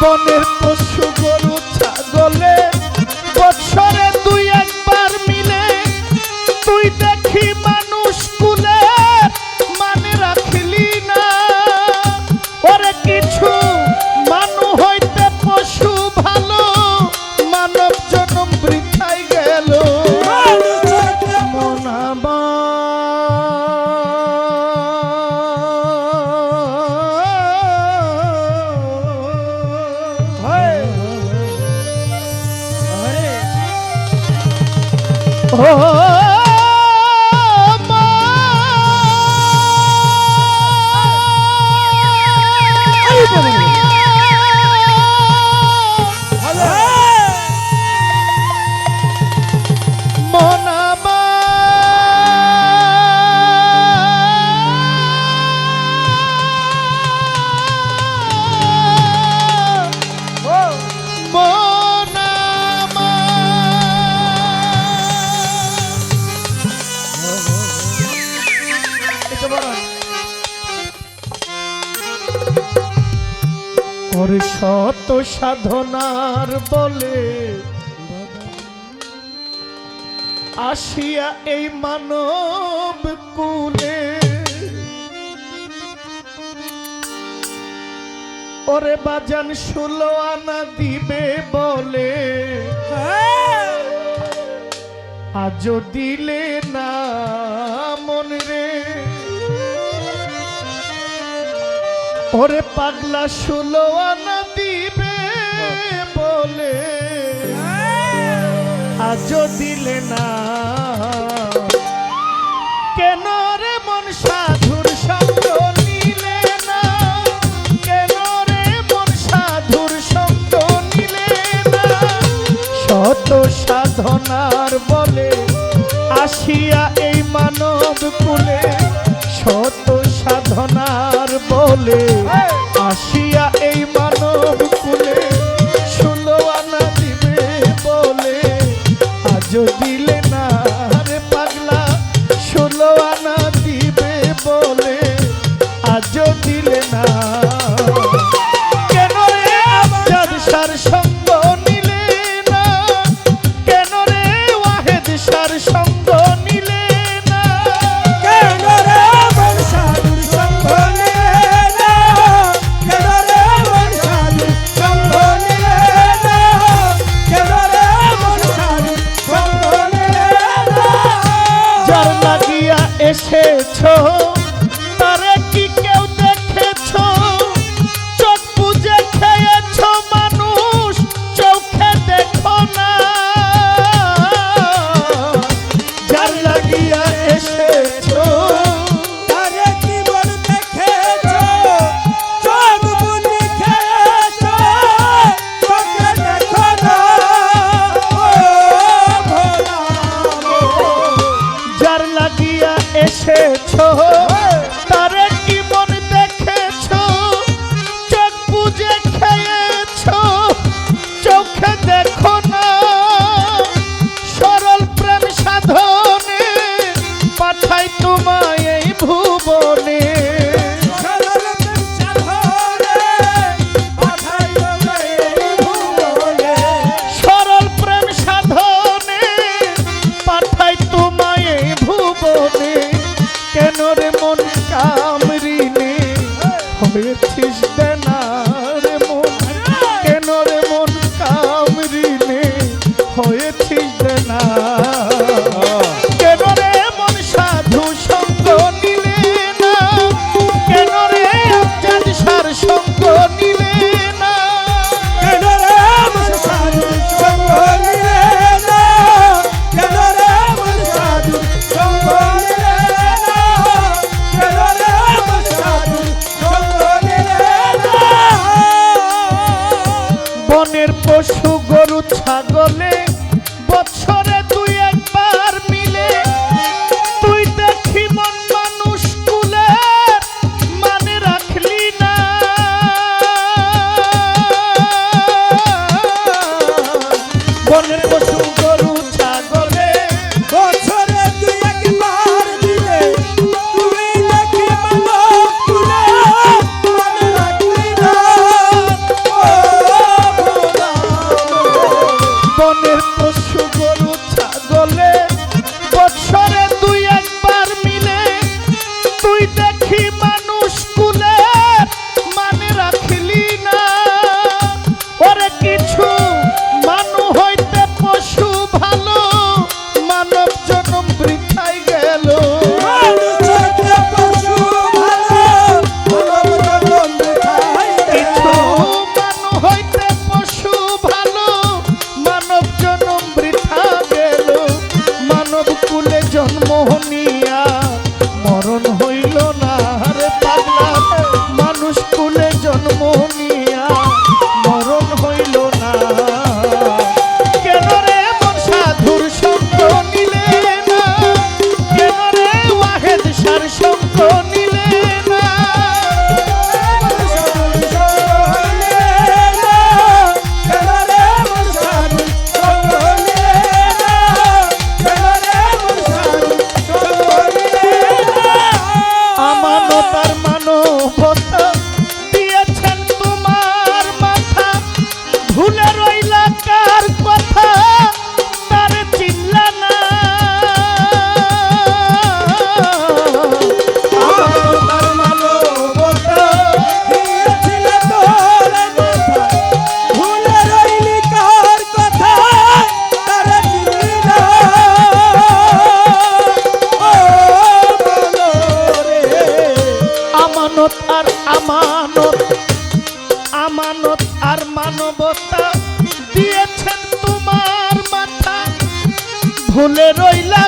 বনের পশু গরু ছাগলে বছরে 哦。শত সাধনার বলে আসিয়া এই মানব কুলে। ওরে বাজান শুলো আনা দিবে বলে। আজ দিলে না মন রে। ওরে পাগলা শুলো আনা সাহায্য দিলে না। কেন রে মন সাধুর সঙ্গ নিলে শত সাধনার বলে আসিয়া এই মানব কুলে শত সাধনার বলে আসিয়া এই মানব কুলে হইল না। তার মা আমানত আর আমানত আমানত আর মানবতা দিয়েছেন তোমার মাথা। ভুলে রইলা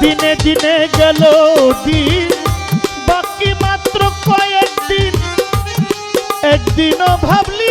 দিনে দিনে গেল দিন। বাকি মাত্র কয়েকদিন। একদিনও ভাবলি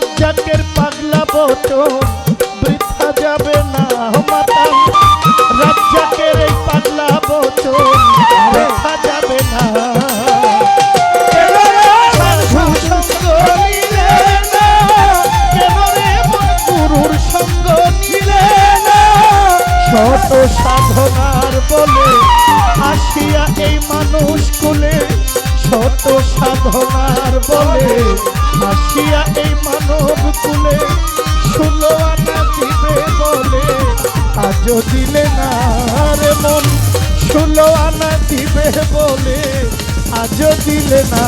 রাজ্জাকের পাগলা বচন, বৃথা যাবে না মাতাম রাজ্জাকের এই পাগলা বচন, বৃথা যাবে না? শত সাধনার বলে আসিয়া এই মানুষ কুলে, শত সাধনার বলে আসিয়া এই মানব কুলে, ষোলো আনা দিবে বলে। আজ দিলে না রে মন, ষোলো আনা দিবে বলে। আজ দিলে না।